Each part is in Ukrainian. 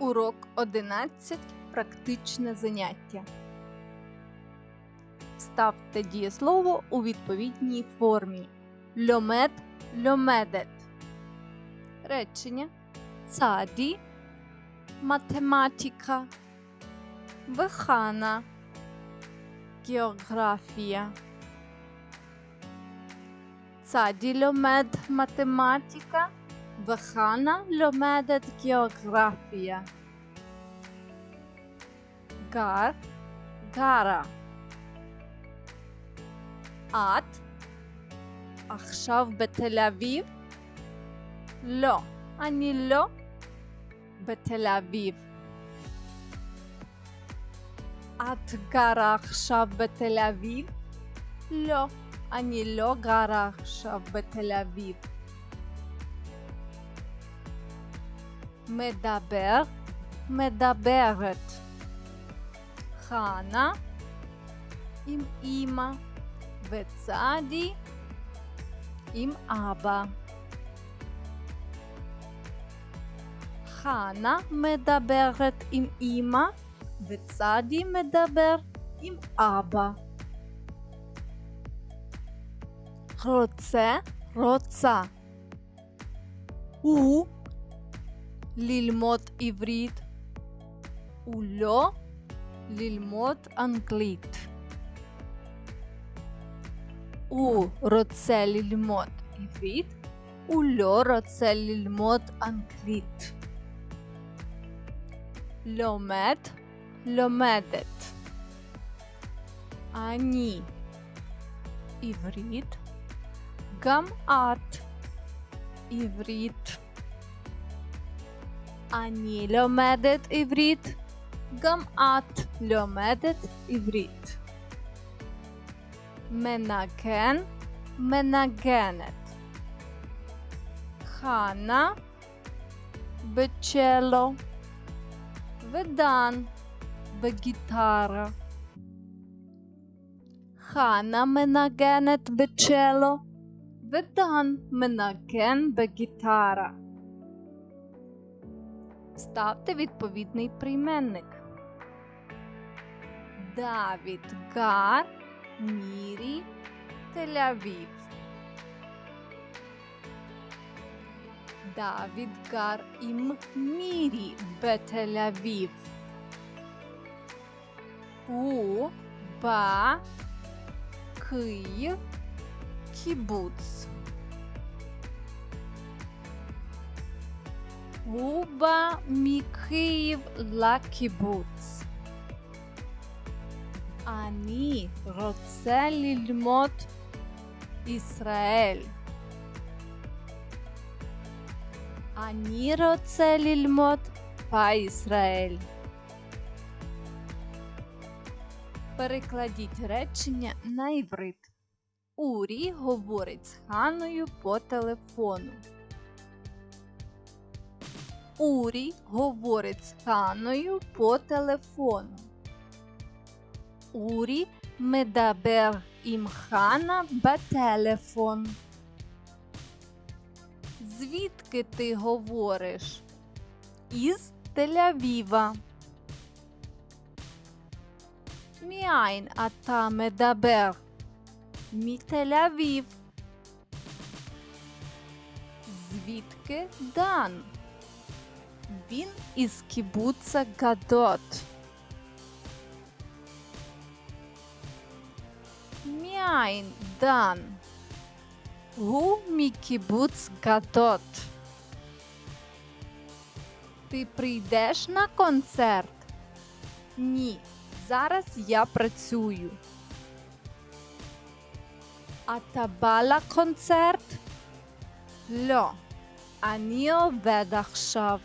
Урок 11. Практичне заняття. Ставте дієслово у відповідній формі. Льомед льомедет. Речення. Цаді. Математика. Вихана. Географія. Цаді льомед математика. וחנה לומדת גיאוגרפיה. גר, גרה. את עכשיו בתל אביב? לא, אני לא בתל אביב. את גרה עכשיו בתל אביב? לא, אני לא גרה עכשיו בתל אביב. מדבר, מדברת. חנה עם אימא וצדי עם אבא. חנה מדברת עם אימא וצדי מדבר עם אבא. רוצה, רוצה. הוא лільмот івріт, ульо лільмот англіт. У роце лільмот івріт, ульо роце лільмот англіт. Льомет льомедет. Ані івріт, гамат івріт. Ani lömedet ivrit. Gam at lömedet ivrit. Menagen, menagenet. Хана Бечело, Ведан Бегітара. Хана Менагенет Бечело, Ведан Менаген Бегітара. Ставте відповідний прийменник. Давід Гар Мірі Тель-Авів. Давід Гар ім Мірі Бетель-Авів. У Ба Київ Кібуц. Уба Мікиїв Лакібуц. אני רוצה ללמוד ישראל. אני רוצה ללמוד בישראל. Перекладіть речення на іврит. Урі говорить з Ханою по телефону. Урій говорить з Ханою по телефону. Урі медабер ім хана ба телефон. Звідки ти говориш? Із Тель-Авіва. Міайн ата медабер. Мі Тель-Авів. Звідки дан? Він із кібуца Гадот. Мяйн дан. Гу мі кібуц Гадот. Ти прийдеш на концерт? Ні. Зараз я працюю. Атабала концерт? Льо. Аніо ведахшав.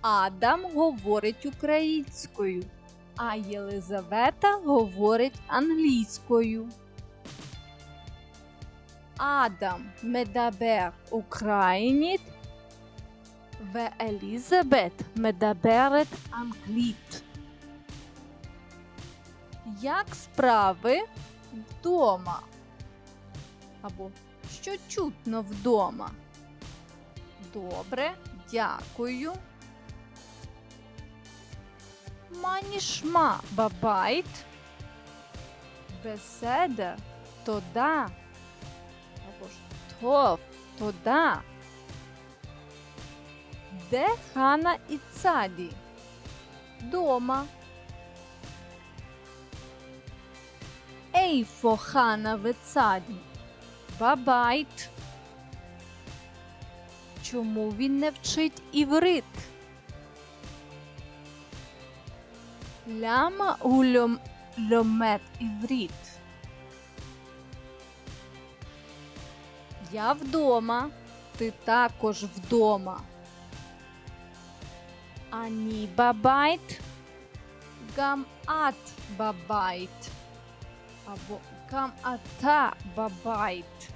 Адам говорить українською, а Єлизавета говорить англійською. Адам медабер україніт, ве Елізабет медаберет англіт. Як справи вдома? Або що чутно вдома? Добре, дякую. Манішма бабайт. Беседа то да. Або ж тов то да. Де Хана і Цаді? Дома. Ейфо Хана в Цаді. Бабайт. Чому він не вчить іврит? Ляма ульом льомет іврит. Я вдома, ти також вдома. Ані бабайт, гам ат бабайт. Або гам ата бабайт.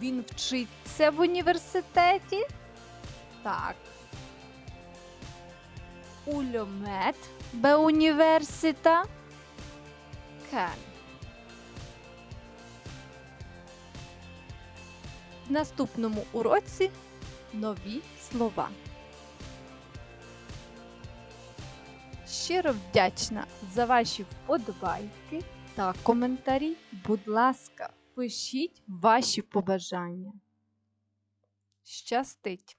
Він вчиться в університеті? Так. Ульомет беуніверсита? Кен. В наступному уроці нові слова. Щиро вдячна за ваші вподобайки та коментарі. Будь ласка, пишіть ваші побажання. Щастить!